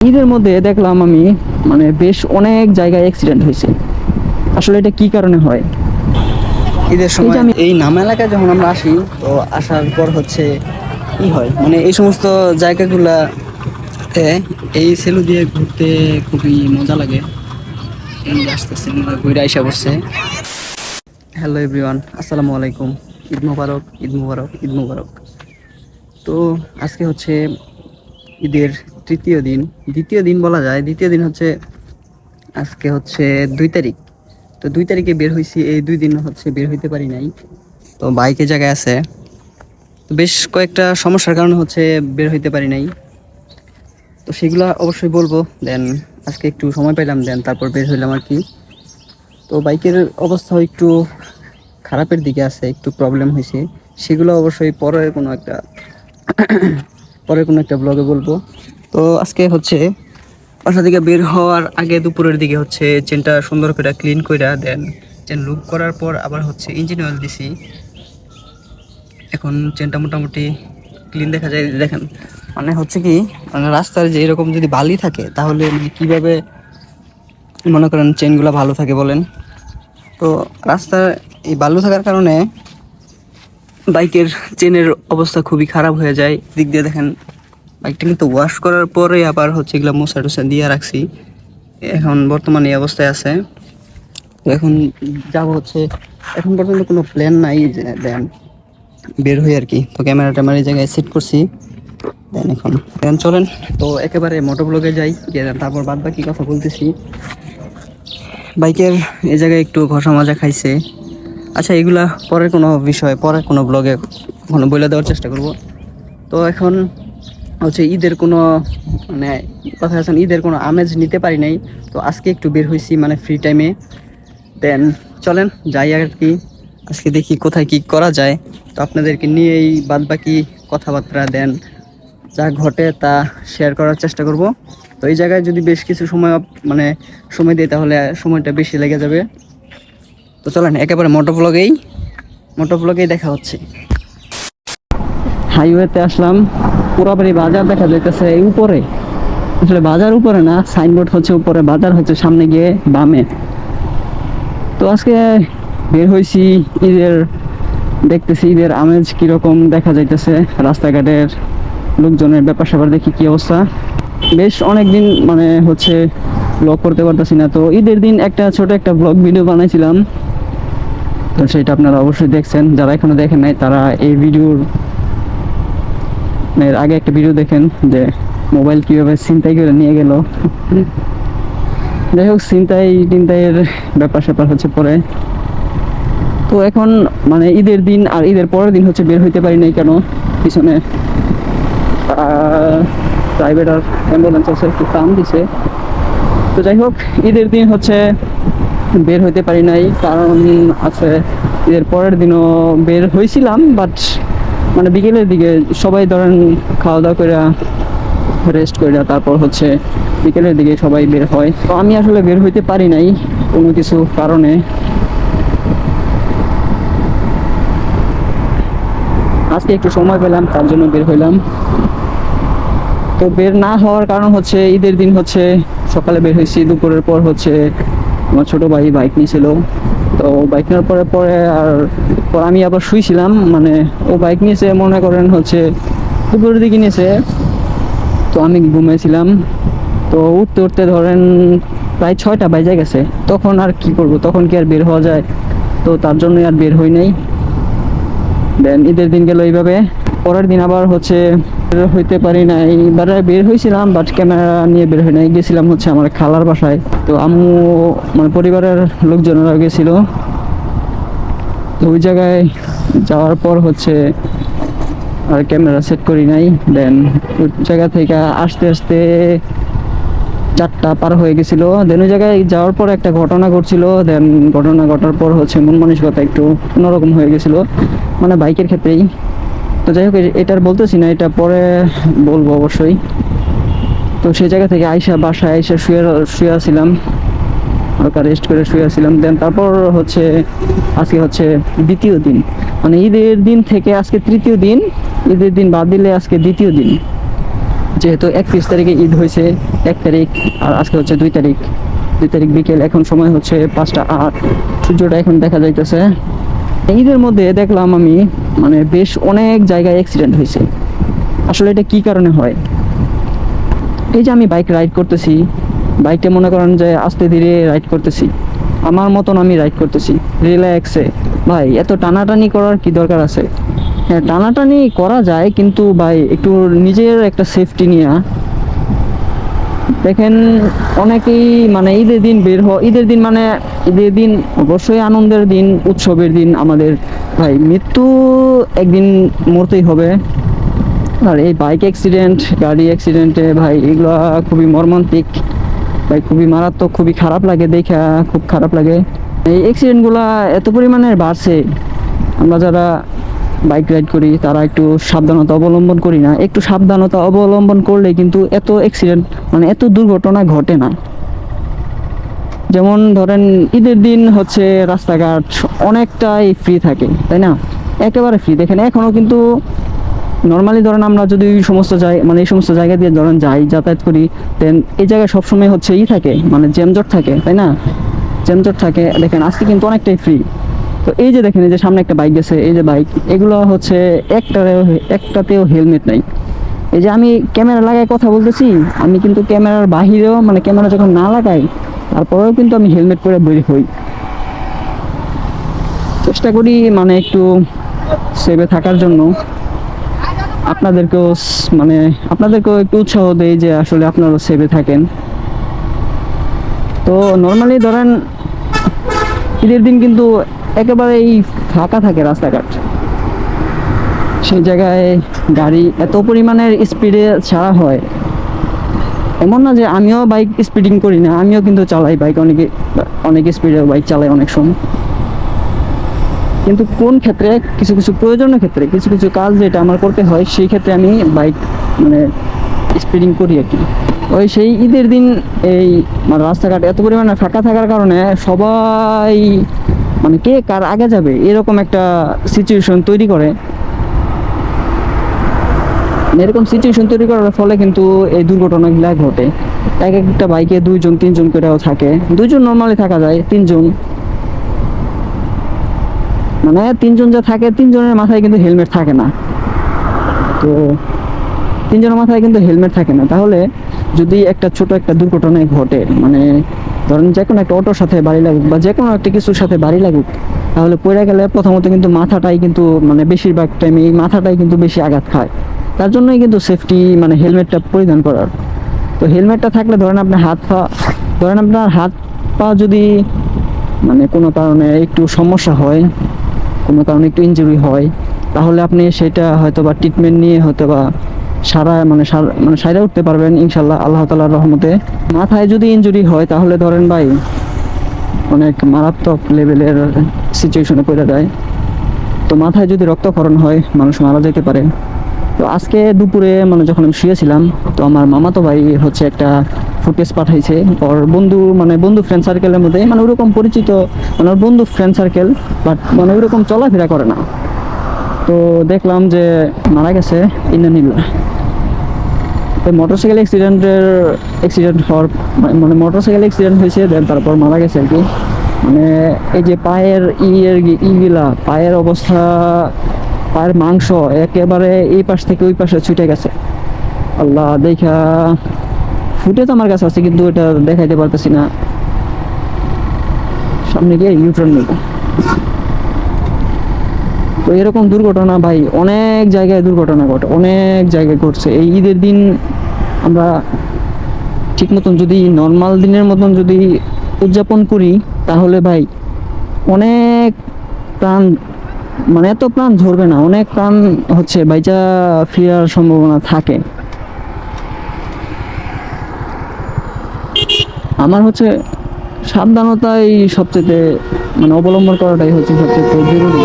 ঈদের মধ্যে দেখলাম আমি মানে বেশ অনেক জায়গায় অ্যাক্সিডেন্ট হয়েছে। আসলে এটা কি কারণে হয়? ঈদের সময় আমি- এই নাম এলাকায় যখন আমরা আসি তো আসার পর হচ্ছে কি হয়। মানে এই সমস্ত জায়গাগুলা এই সেলু দিয়ে ঘুরতে খুবই মজা লাগে। আসতেছে ঘুরে আইসা বসছে হ্যালো এভরিওয়ান আসসালামু আলাইকুম। ঈদ মুবারক ঈদ মুবারক ঈদ মুবারক। তো আজকে হচ্ছে ঈদের তৃতীয় দিন। দ্বিতীয় দিন বলা যায়। দ্বিতীয় দিন হচ্ছে, আজকে হচ্ছে দুই তারিখ। তো দুই তারিখে বের হয়েছি এই দুই দিন হচ্ছে বের হইতে পারি নাই। তো বাইকে জায়গায় আছে। তো বেশ কয়েকটা সমস্যার কারণে হচ্ছে বের হইতে পারি নাই। তো সেগুলো অবশ্যই বলব। দেন, আজকে একটু সময় পেলাম দেন, তারপর বের হইলাম আর কি। তো বাইকের অবস্থা একটু খারাপের দিকে আছে। একটু প্রবলেম হয়েছে সেগুলো অবশ্যই পরে কোনো একটা, পরে কোনো একটা ব্লগে বলব। তো আজকে হচ্ছে বাসা থেকে বের হওয়ার আগে দুপুরের দিকে হচ্ছে চেনটা সুন্দর করে ক্লিন কইরা দেন। চেন লুক করার পর আবার হচ্ছে ইঞ্জিন অয়েল দিছি। এখন চেনটা মোটামুটি ক্লিন দেখা যায়। দেখেন মানে হচ্ছে কি মানে রাস্তার যে এরকম যদি বালি থাকে, তাহলে মানে কীভাবে মনে করেন চেনগুলো ভালো থাকে বলেন? তো রাস্তার এই বালু থাকার কারণে বাইকের চেনের অবস্থা খুবই খারাপ হয়ে যায়। দিক দিয়ে দেখেন বাইকটা কিন্তু ওয়াশ করার পরে আবার হচ্ছে এগুলো মোছা টোসা দিয়ে রাখছি। এখন বর্তমানে এই অবস্থায় আছে। এখন যাব হচ্ছে, এখন পর্যন্ত কোনো প্ল্যান নাই দেন বের হই আর কি। তো ক্যামেরা ট্যামেরা এই জায়গায় সেট করছি। দেন এখন, দেন চলেন। তো একেবারে মোটো ব্লগে যাই, গিয়ে তারপর বাদ বাকি কথা বলতেছি। বাইকের এই জায়গায় একটু ঘষা মাজা খাইছে। আচ্ছা এগুলা পরের কোনো বিষয়, পরের কোনো ব্লগে কোনো বলে দেওয়ার চেষ্টা করব। তো এখন হচ্ছে ঈদের কোনো মানে কথা আছে না, ঈদের কোনো আমেজ নিতে পারি নাই। তো আজকে একটু বের হয়েছি মানে ফ্রি টাইমে দেন চলেন যাই আর কি। আজকে দেখি কোথায় কি করা যায়। তো আপনাদেরকে নিয়েই বাদ বাকি কথাবার্তা দেন যা ঘটে তা শেয়ার করার চেষ্টা করব। তো এই জায়গায় যদি বেশ কিছু সময় মানে সময় দিই তাহলে সময়টা বেশি লেগে যাবে। তো চলেন একেবারে মোটো ব্লগেই মোটো ব্লগেই দেখা হচ্ছে। হাইওয়েতে আসলাম। পুরাবাড়ি বাজার দেখা যাইতেছে উপরে। আসলে বাজার উপরে না সাইনবোর্ড হচ্ছে উপরে, বাজার হচ্ছে সামনে গিয়ে বামে। তো আজকে বের হয়েছি ঈদের, দেখতেছি ঈদের আমেজ কীরকম দেখা যাইতেছে, রাস্তাঘাটের লোকজনের ব্যাপার স্যাপার দেখি কি অবস্থা। বেশ অনেক দিন মানে হচ্ছে ব্লগ করতে পারতেছি না, তো ঈদের দিন একটা ছোট একটা ব্লগ ভিডিও বানাইছিলাম। তো সেটা আপনারা অবশ্যই দেখছেন, যারা এখনও দেখেন নাই, তারা এই ভিডিওর এর আগে একটা ভিডিও দেখেন যে মোবাইল কীভাবে ছিনতাই করে নিয়ে গেল। যাই হোক, ছিনতাই টিনতাইয়ের ব্যাপার স্যাপার হচ্ছে পরে। তো এখন মানে ঈদের দিন আর ঈদের পরের দিন হচ্ছে বের হইতে পারি নাই কেন? পিছনে প্রাইভেট আর অ্যাম্বুলেন্স আছে, একটু কাম দিছে। তো যাই হোক, ঈদের দিন হচ্ছে বের হইতে পারি নাই, কারণ আছে, ঈদের পরের দিনও বের হয়েছিলাম বাট মানে বিকেলের দিকে সবাই ধরেন খাওয়া দাওয়া করে রেস্ট করে তারপর হচ্ছে বিকেলের দিকে সবাই বের হয়। তো আমি আসলে বের হইতে পারি নাই কোনো কিছু কারণে। আজকে একটু সময় পেলাম, তার জন্য বের হইলাম। তো বের না হওয়ার কারণ হচ্ছে ঈদের দিন হচ্ছে সকালে বের হয়েছি, দুপুরের পর হচ্ছে আমার ছোট ভাই বাইক নিয়েছিল। তো বাইক নেওয়ার পরে পরে আর পর আমি আবার শুইছিলাম মানে ও বাইক নিয়েছে, মনে করেন হচ্ছে দুপুরের দিকে নিয়েছে। তো আমি ঘুমিয়েছিলাম তো উঠতে উঠতে ধরেন প্রায় ছয়টা বাজে গেছে। তখন আর কি করব? তখন কি আর বের হওয়া যায়? তো তার জন্যই আর বের হই নাই। দেন ঈদের দিন গেল এইভাবে। পরের দিন আবার হচ্ছে হইতে পারি নাই। এবারে বের হয়েছিলাম বাট ক্যামেরা নিয়ে বের হই নাই। গেছিলাম হচ্ছে আমার খালার বাসায়। তো আম্মু মানে পরিবারের লোকজনেরা গেছিল। তো ওই জায়গায় যাওয়ার পর হচ্ছে আর ক্যামেরা সেট করি নাই। দেন ওই জায়গা থেকে আসতে আসতে চারটা পার হয়ে গেছিল। দেন ওই জায়গায় যাওয়ার পর একটা ঘটনা ঘটছিল। দেন ঘটনা ঘটার পর হচ্ছে মন মানসিকতা একটু অন্যরকম হয়ে গেছিল। মানে বাইকের ক্ষেত্রেই। তো যাই হোক এটার বলতেছি না, এটা পরে বলব অবশ্যই। তো সেই জায়গা থেকে আইসা বাসায় আইসা শুয়ে শুয়ে ছিলাম হালকা রেস্ট করে শুয়ে ছিলাম দেন তারপর হচ্ছে, আজকে হচ্ছে দ্বিতীয় দিন। মানে ঈদের দিন থেকে আজকে তৃতীয় দিন, ঈদের দিন বাদ দিলে আজকে দ্বিতীয় দিন। যেহেতু একত্রিশ তারিখে ঈদ হয়েছে, এক তারিখ আর আজকে হচ্ছে দুই তারিখ। দুই তারিখ বিকেল, এখন সময় হচ্ছে পাঁচটা আট। সূর্যটা এখন দেখা যাইতেছে। ঈদের মধ্যে দেখলাম আমি মানে বেশ অনেক জায়গায় অ্যাক্সিডেন্ট হয়েছে। আসলে এটা কি কারণে হয়? এই যে আমি বাইক রাইড করতেছি বাইকটা মনে করেন যে আস্তে ধীরে রাইড করতেছি। আমার মতন আমি রাইড করতেছি। রিল্যাক্সে ভাই, এত টানাটানি করার কি দরকার আছে? হ্যাঁ টানাটানি করা যায়, কিন্তু ভাই, একটু নিজের একটা সেফটি নিয়ে দেখেন, অনেকেই মানে ঈদের দিন বের হয় ঈদের দিন মানে ঈদের দিন, অবশ্যই আনন্দের দিন, উৎসবের দিন আমাদের। ভাই, মৃত্যু একদিন মরতেই হবে। আর এই বাইক অ্যাক্সিডেন্ট গাড়ি অ্যাক্সিডেন্টে ভাই, এগুলো খুবই মর্মান্তিক। ভাই, খুবই মারাত্মক, খুবই খারাপ লাগে, দেখা খুব খারাপ লাগে। এই অ্যাক্সিডেন্টগুলো এত পরিমাণে বাড়ছে, আমরা যারা বাইক রাইড করি, তারা একটু সাবধানতা অবলম্বন করি না। একটু সাবধানতা অবলম্বন করলে কিন্তু এত অ্যাক্সিডেন্ট মানে এত দুর্ঘটনা ঘটে না। যেমন ধরেন, ঈদের দিন হচ্ছে রাস্তাঘাট অনেকটাই ফ্রি থাকে, তাই না? একেবারে ফ্রি দেখেন এখনও কিন্তু নর্মালি ধরেন আমরা যদি এই সমস্ত জায়গা মানে এই সমস্ত জায়গা দিয়ে ধরেন যাই, যাতায়াত করি দেন এই জায়গায় সবসময় হচ্ছে ই থাকে মানে জ্যামজট থাকে, তাই না? জ্যামজট থাকে, দেখেন আজকে কিন্তু অনেকটাই ফ্রি তো এই যে দেখেন এই যে সামনে একটা বাইক গেছে, এই যে বাইক এগুলো হচ্ছে একটারেও একটাতেও হেলমেট নাই। এই যে আমি ক্যামেরা লাগায় কথা বলতেছি, আমি কিন্তু ক্যামেরার বাহিরেও মানে ক্যামেরা যখন না লাগাই, তারপরেও কিন্তু আমি হেলমেট পরে বের হই। চেষ্টা করি মানে একটু সেভে থাকার জন্য। আপনাদেরকেও মানে আপনাদেরকেও একটু উৎসাহ দেই যে আসলে আপনারাও সেভে থাকেন। তো নর্মালি ধরেন, ঈদের দিন কিন্তু একেবারেই ফাঁকা থাকে রাস্তাঘাট। সেই জায়গায় গাড়ি এত পরিমাণের স্পিডে ছাড়া হয়। এমন না যে আমিও বাইক স্পিডিং করি না, আমিও কিন্তু চালাই বাইক অনেকে, অনেক স্পিডে বাইক চালাই অনেক সময়। কিন্তু কোন ক্ষেত্রে, কিছু কিছু প্রয়োজনের ক্ষেত্রে, কিছু কিছু কাজ যেটা আমার করতে হয়, সেই ক্ষেত্রে আমি বাইক মানে স্পিডিং করি আর কি। ওই সেই ঈদের দিন এই মানে রাস্তাঘাট এত পরিমাণে ফাঁকা থাকার কারণে সবাই মানে কে কার আগে যাবে, এরকম একটা সিচুয়েশন তৈরি করে। এরকম সিচুয়েশন তৈরি করার ফলে কিন্তু এই দুর্ঘটনাগুলো ঘটে। এক একটা বাইকে দুইজন, তিনজন করেও থাকে। দুইজন নর্মালি থাকা যায়, তিনজন। মানে তিনজন যা থাকে, তিনজনের মাথায় কিন্তু হেলমেট থাকে না। তো তিনজনের মাথায় কিন্তু হেলমেট থাকে না। তাহলে যদি একটা ছোট একটা দুর্ঘটনায় ঘটে মানে ধরেন যে কোনো একটা অটোর সাথে বাড়ি লাগুক বা যে কোনো একটা কিছুর সাথে বাড়ি লাগুক, তাহলে পড়ে গেলে প্রথমত কিন্তু মাথাটাই কিন্তু মানে বেশিরভাগ টাইমে এই মাথাটাই কিন্তু বেশি আঘাত খায়। তার জন্যই কিন্তু সেফটি মানে হেলমেটটা পরিধান করার। তো হেলমেটটা থাকলে ধরেন আপনার হাত পা, ধরেন আপনার হাত পা যদি মানে কোনো কারণে একটু সমস্যা হয় কোনো কারণে একটু ইঞ্জুরি হয়, তাহলে আপনি সেটা হয়তো বা ট্রিটমেন্ট নিয়ে হয়তো বা সারা মানে মানে সারা উঠতে পারবেন ইনশাল্লাহ আল্লাহ তালার রহমতে। মাথায় যদি ইঞ্জুরি হয়, তাহলে ধরেন ভাই, অনেক মারাত্মক লেভেলের সিচুয়েশনে পড়ে যায়। তো মাথায় যদি রক্তক্ষরণ হয়, মানুষ মারা যেতে পারে। তো আজকে দুপুরে মানে যখন আমি শুয়েছিলাম, তো আমার মামাতো ভাই হচ্ছে একটা ফুটেজ পাঠাইছে। ওর বন্ধু মানে বন্ধু ফ্রেন্ড সার্কেলের মধ্যে মানে ওরকম পরিচিত মানে ওর বন্ধু ফ্রেন্ড সার্কেল বাট মানে ওইরকম চলাফেরা করে না। তো দেখলাম যে মারা গেছে ইন্দ্রানীলা। তো মোটরসাইকেল অ্যাক্সিডেন্টের অ্যাক্সিডেন্ট হওয়ার মানে মোটরসাইকেল অ্যাক্সিডেন্ট হয়েছে দেন তারপর মারা গেছে আর কি। মানে এই যে পায়ের ইয়ের ইগুলা, পায়ের অবস্থা পায়ের মাংস একেবারে এই পাশ থেকে ওই পাশে ছুটে গেছে। আল্লাহ, দেখা, ফুটেজ আমার কাছে আছে, কিন্তু এটা দেখাইতে পারতেছি না। সামনে গিয়ে ইউটার্ন নেব। তো এরকম দুর্ঘটনা ভাই, অনেক জায়গায় দুর্ঘটনা ঘটে, অনেক জায়গায় ঘটছে। এই ঈদের দিন আমরা ঠিক মতন যদি নর্মাল দিনের মতন যদি উদযাপন করি, তাহলে ভাই অনেক প্রাণ মানে এত প্রাণ ঝরবে না, অনেক প্রাণ হচ্ছে বাইচা ফেরার সম্ভাবনা থাকে। আমার হচ্ছে সাবধানতাই সবচেয়ে মানে অবলম্বন করাটাই হচ্ছে সবচেয়ে জরুরি।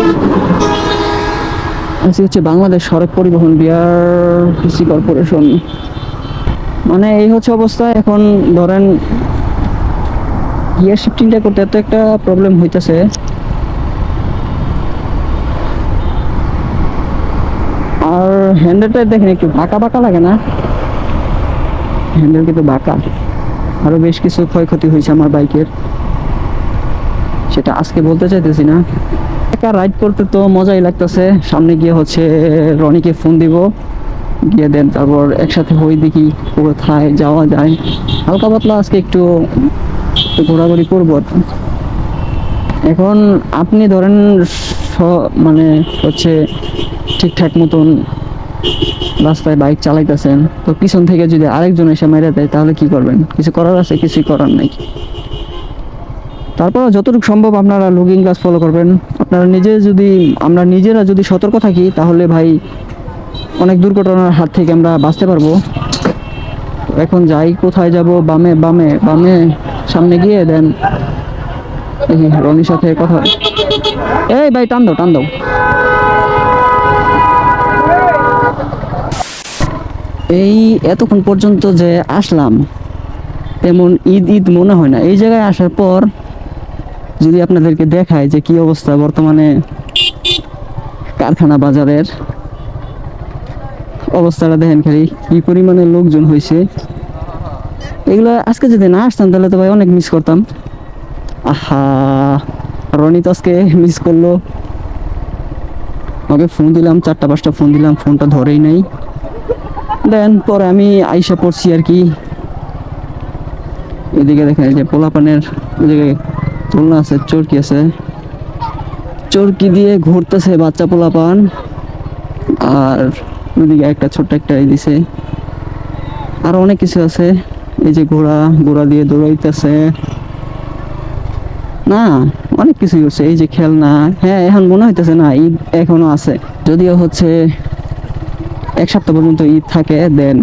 আজকে হচ্ছে বাংলাদেশ সড়ক পরিবহন বিআরটিসি কর্পোরেশন। মানে এই হচ্ছে অবস্থা, এখন ধরেন, গিয়ার শিফটিংটা করতে এত একটা প্রবলেম হইতেছে আর হ্যান্ডেলটা দেখেন একটু বাঁকা বাঁকা লাগে না? হ্যান্ডেল কিন্তু বাঁকা। আরও বেশ কিছু ক্ষয়ক্ষতি হয়েছে আমার বাইকের। সেটা আজকে বলতে চাইতেছি না। একা রাইড করতে তো মজাই লাগতেছে। সামনে গিয়ে হচ্ছে রনিকে ফোন দিব। গিয়ে দেন তারপর একসাথে হই দেখি কোথায় যাওয়া যায়। হালকা পাতলা আজকে একটু ঘোরাঘুরি করব। এখন আপনি ধরেন মানে হচ্ছে ঠিকঠাক মতন রাস্তায় বাইক চালাইতেছেন, তো পিছন থেকে যদি আরেকজন এসে মেরে দেয়, তাহলে কি করবেন? কিছু করার আছে, কিছুই করার নাই। তারপর যতটুকু সম্ভব আপনারা লুকিং গ্লাস ফলো করবেন। আপনারা নিজে যদি, আমরা নিজেরা যদি সতর্ক থাকি, তাহলে ভাই অনেক দুর্ঘটনার হাত থেকে আমরা বাঁচতে পারব। এখন যাই, কোথায় যাব? বামে বামে বামে, সামনে গিয়ে দেন। রনির সাথে কথা এই ভাই, টান দাও টান দাও। এই এতক্ষণ পর্যন্ত যে আসলাম, তেমন ঈদ ঈদ মনে হয় না। এই জায়গায় আসার পর যদি আপনাদেরকে দেখায় যে কি অবস্থা বর্তমানে কারখানা বাজারের অবস্থাটা, দেখেন খালি কি পরিমাণে লোকজন হয়েছে এগুলো আজকে যদি না আসতাম, তাহলে তো ভাই অনেক মিস করতাম। আহা, রনি আজকে মিস করল। ওকে ফোন দিলাম, চারটা পাঁচটা ফোন দিলাম ফোনটা ধরেই নাই। দেন, পরে আমি আইসা পড়ছি আর কি। এদিকে দেখেন, এই যে পোলাপানের ওদিকে তুলনা আছে, চরকি আছে। চরকি দিয়ে ঘুরতেছে বাচ্চা পোলাপান। আর ওদিকে একটা ছোট্ট একটা এই দিছে। আর অনেক কিছু আছে। এই যে ঘোড়া ঘোড়া দিয়ে দৌড়াইতেছে। না, অনেক কিছুই হচ্ছে। এই যে খেলনা হ্যাঁ এখন মনে হইতেছে না, ঈদ এখনও আছে। যদিও হচ্ছে এক সপ্তাহ পর্যন্ত ঈদ থাকে দেন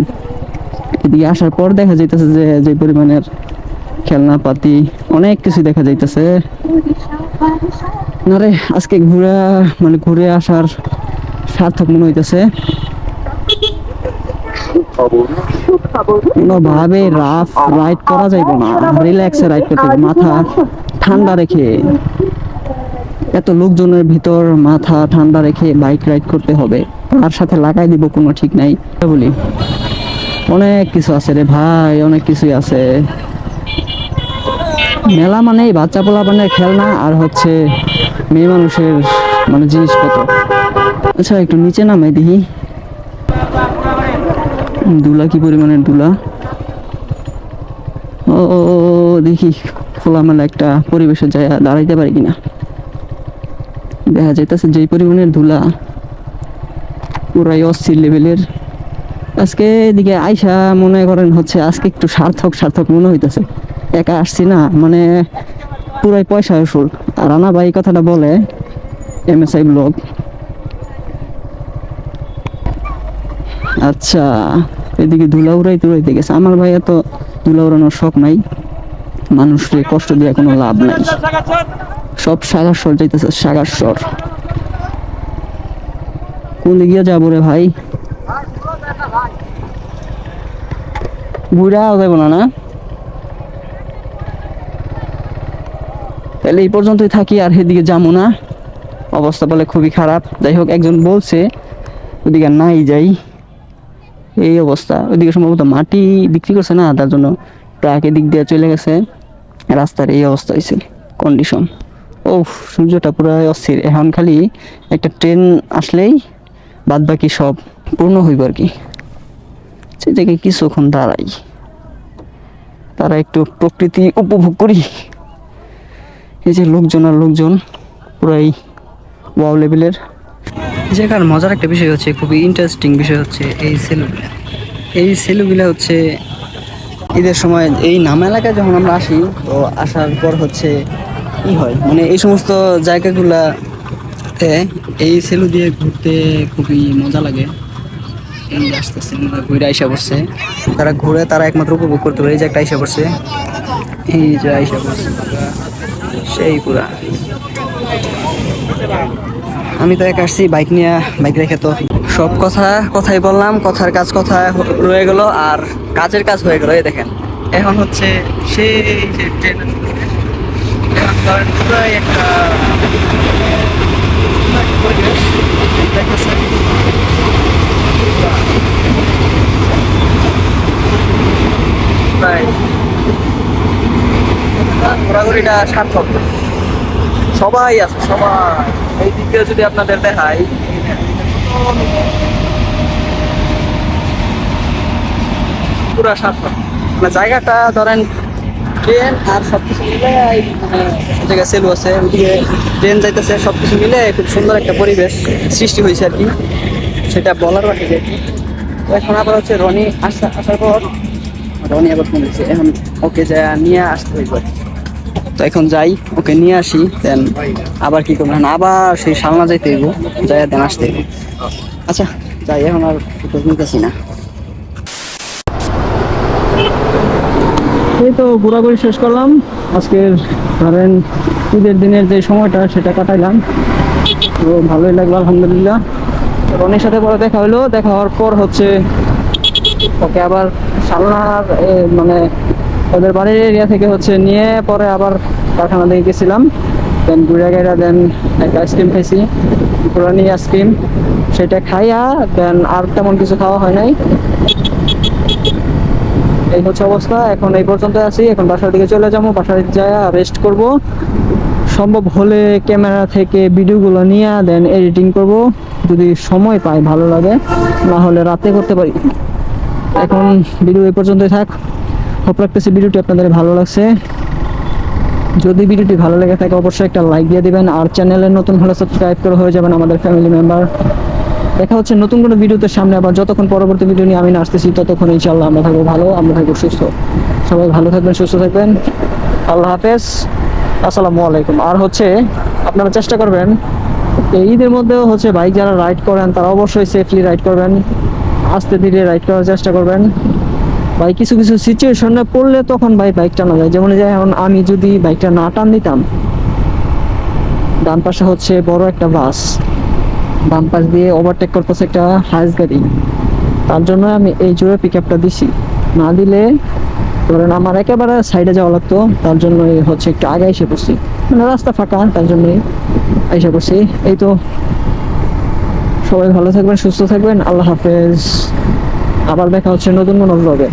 এদিকে আসার পর দেখা যাইতেছে যে যে পরিমাণের খেলনা পাতি অনেক কিছু দেখা যাইতেছে। না রে, আজকে ঘুরে মানে ঘুরে আসার সার্থক মনে হইতেছে। কোনোভাবে রাফ রাইড করা যাইব না রিল্যাক্সে রাইড করতে হবে, মাথা ঠান্ডা রেখে। এত লোকজনের ভিতর মাথা ঠান্ডা রেখে বাইক রাইড করতে হবে। তার সাথে লাগাই দিব, কোনো ঠিক নাই। বলি। অনেক কিছু আছে রে ভাই, অনেক কিছুই আছে। মেলা মানেই বাচ্চা পোলা মানে খেলনা আর হচ্ছে মেয়ে মানুষের মানে জিনিসপত্র। আচ্ছা একটু নিচে নামাই দেখি। দুলা কি পরিমাণের দুলা? ও দেখি খোলামেলা একটা পরিবেশে যায়, দাঁড়াইতে পারি কিনা? দেখা যাইতেছে যেই পরিমাণের ধুলা পুরাই অস্থির লেভেলের আজকে এদিকে আইসা মনে করেন হচ্ছে আজকে একটু সার্থক সার্থক মনে হইতেছে। একা আসছি না মানে পুরাই পয়সা আসল রানা ভাই কথাটা বলে এম এস আই ব্লগ আচ্ছা এদিকে ধুলা উড়াইতে উড়াইতে গেছে। আমার ভাই এত ধুলা উড়ানোর শখ নাই। মানুষকে কষ্ট দিয়ে কোনো লাভ নাই। সব সাগাস্বর যাইতেছে সাগাস্বর কোন দিকে যাব রে ভাই? বুড়া যাব না না? তাহলে এই পর্যন্তই থাকি আর সেদিকে যাব না। অবস্থা বলে খুবই খারাপ। যাই হোক, একজন বলছে, ওদিকে নাই যাই। এই অবস্থা। ওইদিকে সম্ভবত মাটি বিক্রি করছে না, তার জন্য ট্রাক এদিক দিয়ে চলে গেছে। রাস্তার এই অবস্থা হয়েছে কন্ডিশন ও সূর্যটা পুরো অস্থির। এখন খালি একটা ট্রেন আসলেই বাদ বাকি সব পূর্ণ হইব আর কি। সে জায়গায় কিছুক্ষণ দাঁড়াই। তারা একটু প্রকৃতি উপভোগ করি। এই যে লোকজন আর লোকজন পুরাই ওয়াও লেভেলের জায়গার মজার একটা বিষয় হচ্ছে, খুবই ইন্টারেস্টিং বিষয় হচ্ছে এই সেলুগুলা এই সেলুগুলা হচ্ছে ঈদের সময় এই নাম এলাকায় যখন আমরা আসি, তো আসার পর হচ্ছে কি হয়। মানে এই সমস্ত জায়গাগুলাতে এই সেলু দিয়ে ঘুরতে খুবই মজা লাগে। আসতেছে ঘুরে আইসা পড়ছে। তারা ঘুরে তারা একমাত্র উপভোগ করতে পারে, এই যে একটা আইসা পড়ছে। এই যে আইসা পড়ছে সেই পুরা। আমি তো এক আসছি, বাইক নিয়ে, বাইক রেখে তো সব কথা, কথাই বললাম, কথার কাজ কথা রয়ে গেল, আর কাজের কাজ হয়ে গেল, এই দেখেন। এখন হচ্ছে সেই যে ট্রেন একটা ঘোরাঘুরিটা সার্থক। সবাই আছে, সবাই। এই দিক দিয়ে যদি আপনাদের দেখাই, পুরা সার্থক। মানে জায়গাটা ধরেন ট্রেন আর সব কিছু মিলে মানে জায়গায় সেলু আছে ওইদিকে ট্রেন যাইতেছে সব কিছু মিলে খুব সুন্দর একটা পরিবেশ সৃষ্টি হয়েছে আর কি। সেটা বলার বাকি আর তো এখন আবার হচ্ছে রনি আসা আসার পর, রনি আবার ফোন দিচ্ছে, এখন ওকে যা নিয়ে আসতে হইব। তো এখন যাই, ওকে নিয়ে আসি দেন আবার কি করবেন আবার সেই সালনা যাইতে হইব যাই দেন আসতে হইব। আচ্ছা যাই, এখন আর খোঁজ নিতেছি না। তো ঘোরাঘুরি শেষ করলাম। আজকের ধরেন ঈদের দিনের যে সময়টা, সেটা কাটাইলাম। তো ভালোই লাগল, আলহামদুলিল্লাহ। রনির সাথে পরে দেখা হলো। দেখা হওয়ার পর হচ্ছে ওকে আবার সালনার মানে ওদের বাড়ির এরিয়া থেকে হচ্ছে নিয়ে পরে আবার কারখানা থেকে গেছিলাম। দেন ঘুরে গেরা, দেন একটা আইসক্রিম খাইছি। পুরানি আইসক্রিম সেটা খাইয়া, দেন আর তেমন কিছু খাওয়া হয় নাই। এই হচ্ছে অবস্থা। এখন এই পর্যন্ত আছি। এখন বাসার দিকে চলে যাব। বাসায় যায় রেস্ট করব। সম্ভব হলে ক্যামেরা থেকে ভিডিওগুলো নিয়ে দেন এডিটিং করব। যদি সময় পাই, ভালো লাগে। না হলে রাতে করতে পারি। এখন ভিডিও এই পর্যন্তই থাক। হোপ রাখতেছি ভিডিওটি আপনাদের ভালো লাগছে। যদি ভিডিওটি ভালো লেগে থাকে, অবশ্যই একটা লাইক দিয়ে দিবেন। আর চ্যানেলে নতুন হলে সাবস্ক্রাইব করে হয়ে যাবেন আমাদের ফ্যামিলি মেম্বার দেখা হচ্ছে নতুন কোনো ভিডিওতে সামনে, আবার যতক্ষণ পরবর্তী ভিডিও নিয়ে আমি আসতেছি, ততক্ষণ ইনশাল্লাহ আমরা থাকব ভালো, আমরা থাকব সুস্থ। সবাই ভালো থাকবেন, সুস্থ থাকবেন। আল্লাহ হাফেজ। আসসালামু আলাইকুম। আর হচ্ছে, আপনারা চেষ্টা করবেন, এই ঈদের মধ্যেও হচ্ছে বাইক যারা রাইড করেন, তারা অবশ্যই সেফলি রাইড করবেন। আস্তে ধীরে রাইড করার চেষ্টা করবেন। ভাই, কিছু কিছু সিচুয়েশনে পড়লে তখন ভাই বাইক টানা যায়। যেমন যে এখন আমি যদি বাইকটা না টান দিতাম, ডান পাশে হচ্ছে বড় একটা বাস। বাম পাশ দিয়ে ওভারটেক করতেছে একটা হাইস গাড়ি। তার জন্য আমি এই জোরে পিক আপটা দিছি। না দিলে, ধরেন আমার একেবারে সাইডে যাওয়া লাগতো, তার জন্য হচ্ছে একটু আগে এসে পড়ছি। মানে রাস্তা ফাঁকা, তার জন্যই এসে পড়ছি। এই তো। সবাই ভালো থাকবেন, সুস্থ থাকবেন। আল্লাহ হাফেজ। আবার দেখা হচ্ছে নতুন কোনো ব্লগে